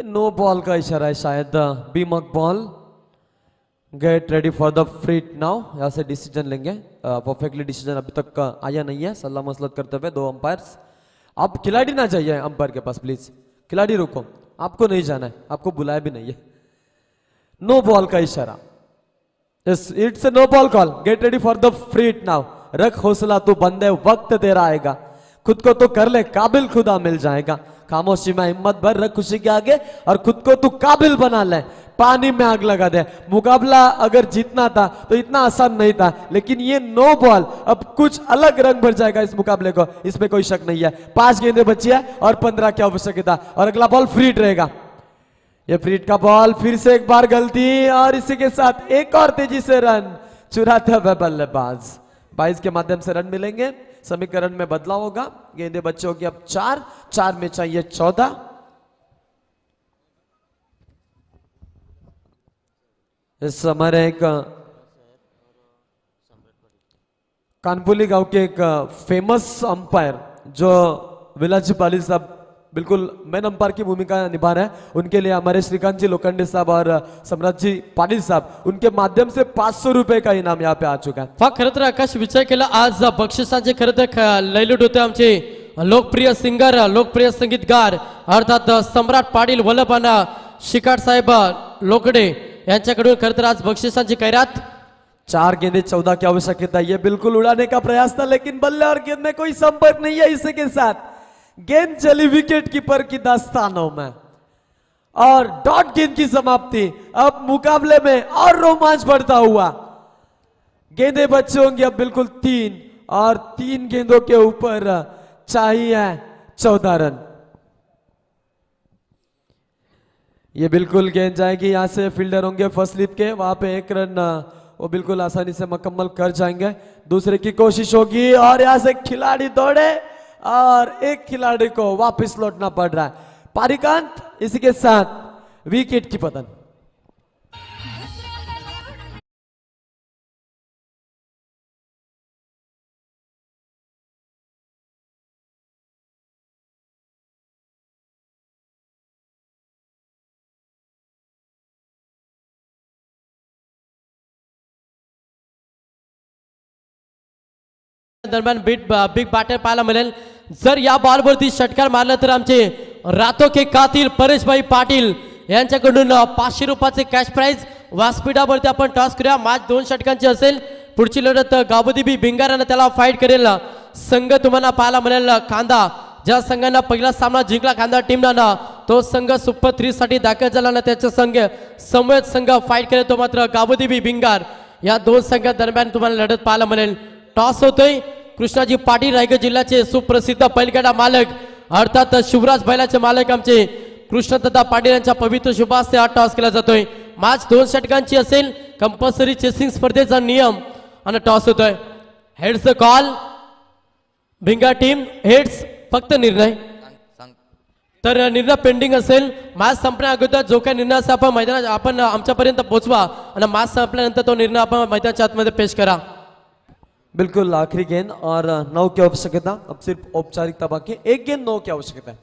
ये no ball का इशारा है शायद बीमक ball. Get ready for the free hit now यहाँ से डिसीज़न लेंगे। परफेक्टली डिसीज़न अभी तक आया नहीं है। सलाह मसलत करते हुए दो अंपायर्स आप खिलाड़ी ना जाइए अंपायर के पास प्लीज़ खिलाड़ी रुको। आपको नहीं जाना है। आपको बुलाया भी नहीं है। नो बॉल का इशारा। It's no ball call get ready for the free hit now रख हौसला तू बंदे वक्त तेरा आएगा। खुद को तो कर ले, काबिल खुदा मिल जाएगा। खामोशी में हिम्मत भर रख खुशी के आगे, और खुद को तू काबिल बना ले। पानी में आग लगा दे। मुकाबला अगर जीतना था तो इतना आसान नहीं था, लेकिन ये नो बॉल, अब कुछ अलग रंग भर जाएगा इस मुकाबले को। इसमें कोई शक नहीं है। पाँच गेंदें बची है, और पंद्रह की आवश्यकता, और अगला बॉल फ्रीट रहेगा। ये फ्रीट का बॉल फिर से एक बार गलती, और इसी के साथ एक और तेज़ी से रन। चुराते हुए बल्लेबाज। बाईस के माध्यम से रन मिलेंगे। समीकरण में बदलाव होगा। गेंदे बच्चे होगी अब चार चार में चाहिए चौदह। इस एक कानपुली गाँव के एक फ़ेमस अंपायर जो विलाजी पाली साहब बिल्कुल मैन अंपायर की भूमिका निभा रहे हैं। उनके लिए हमारे श्रीकांत जी लोखंडे साहब और सम्राट जी पाटिल साहब उनके माध्यम से पाच सौ रुपए का इनाम यहाँ पे आ चुका है। पहा खरं तर आकाश विचार केला आज बक्षिसांचे खरं तर लयलूट होते आमचे लोकप्रिय सिंगर लोकप्रिय संगीतगार अर्थात सम्राट पाटील वल्लभाना शिकाट साहेब लोकडे यांच्याकडून खरं तर आज बक्षिसांची कैरात. चार गेंदे चौदह की आवश्यकता है ये बिल्कुल उड़ाने का प्रयास था लेकिन बल्ले और गेंद में कोई संपर्क नहीं है इसी के साथ. गेंद चली विकेट कीपर की दास्तानों में। और डॉट गेंद की समाप्ति। अब मुकाबले में और रोमांच बढ़ता हुआ। गेंदे बच्चे होंगे अब बिल्कुल तीन। और तीन गेंदों के ऊपर चाहिए चौदह रन। ये बिल्कुल गेंद जाएगी। यहाँ से फील्डर होंगे फ़र्स्ट स्लिप के। वहाँ पे एक रन, वो बिल्कुल आसानी से मुकम्मल कर जाएँगे। दूसरे की कोशिश होगी। और यहाँ से खिलाड़ी दौड़े। और एक खिलाड़ी को वापस लौटना पड़ रहा है। पारिकांत, इसी के साथ विकेट की पतन। दरम्यान बीट बिग बॅटर पाहायला मिळेल जर या बॉलवरती षटकार मारला तर आमचे रातो के कातील परेशभाई पाटील यांच्याकडून पाचशे रुपयाचे कॅश प्राईज व्यासपीठावरती आपण टॉस करूया. मॅच दोन षटकांची असेल. पुढची लढत गावदेवी भिंगारानं त्याला फाईट करेल. संघ तुम्हाला पाहायला मिळेल. कांदा. ज्या संघानं पहिला सामना जिंकला कांदा टीमला ना तो संघ सुपर थ्री साठी दाखल झाला ना त्याचा संघ समवेत संघ फाईट करेल तो मात्र गावदेवी भिंगार. या दोन संघांदरम्यान तुम्हाला लढत पाहायला मिळेल. टॉस होतोय. कृष्णाजी पाटील रायगड जिल्ह्याचे सुप्रसिद्ध बैलगाडा मालक अर्थात शिवराज बैलाचे मालक आमचे कृष्णदत्ता पाटील यांच्या पवित्र शुभास्ते हा टॉस केला जातोय. मॅच दोन षटकांची असेल कंपल्सरी चेसिंग स्पर्धेचा नियम आणि टॉस होतोय. हेड्स द कॉल भिंगा टीम हेड्स फक्त निर्णय. तर निर्णय पेंडिंग असेल मॅच संपण्या अगोदर जो काही निर्णय असेल आपण मैदानात आपण आमच्यापर्यंत पोहोचवा आणि मॅच संपल्यानंतर तो निर्णय आपण मैदानाच्या आतमध्ये पेश करा. बिल्कुल आखिरी गेंद और नौ की आवश्यकता। अब सिर्फ़ औपचारिकता बाकी एक गेंद नौ की आवश्यकता है।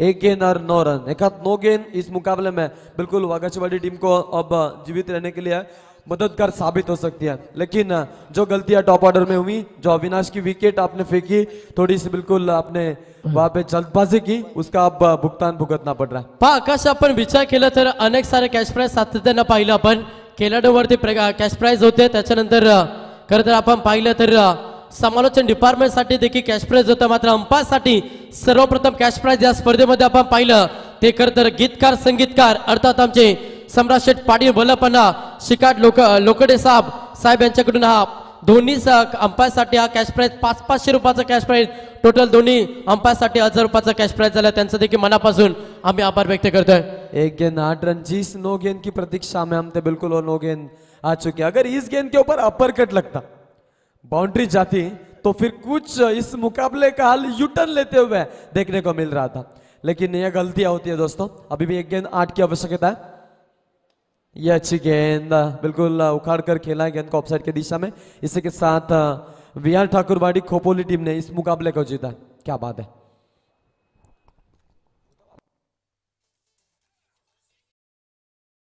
एक गेंद और नौ रन। एक हाथ नौ गेंद इस मुकाबले में बिल्कुल वागाचीवाड़ी टीम को अब जीवित रहने के लिए मददगार साबित हो सकती है। लेकिन जो गलतियाँ टॉप ऑर्डर में हुई जो अविनाश की विकेट आपने फेंकी थोड़ी सी बिल्कुल आपने वहाँ पे जल्दबाजी की उसका अब भुगतान भुगतना पड़ रहा है। आकाश आपण विचार केला तर अनेक सारे कॅश प्राईज सातत्यानं पाहिलं आपण. खेळाडूवरती कॅश प्राईज होते. अ, खरं तर आपण पाहिलं तर समालोचन डिपार्टमेंटसाठी देखील कॅश प्राईज होतं. मात्र अंपासाठी सर्वप्रथम कॅश प्राईज या स्पर्धेमध्ये आपण पाहिलं. ते खरं तर गीतकार संगीतकार अर्थात आमचे सम्राट शेठ पाटील वल्लपणा शिकाट लोक लोकडे साहेब साहेब यांच्याकडून हा दोन्ही अंपायरसाठी हा कॅश प्राईज पाच पाचशे रुपयाचा कॅश प्राईज टोटल दोन्ही अंपायरसाठी हज़ार रुपयाचा कॅश प्राईज झाला. त्यांचं देखील मनापासून आम्ही आभार व्यक्त करतोय. एक गेंद आठ रन, जिस नो गेंद की प्रतीक्षा. में हम थे बिल्कुल नो गेंद आ चुके. अगर इस गेंद के ऊपर अपर कट लगता बाउंड्री जाती तो फिर कुछ इस मुकाबले का हल यूटर्न लेते हुए देखने को मिल रहा था। लेकिन यह गलतियाँ होती है दोस्तों। अभी भी एक गेंद आठ की आवश्यकता है। ये अच्छी गेंद बिल्कुल उखाड़ कर खेला गेंद को ऑफसाइड की दिशा में। इसी के साथ विहार आर ठाकुरवाड़ी खोपोली टीम ने इस मुकाबले को जीता। क्या बात है।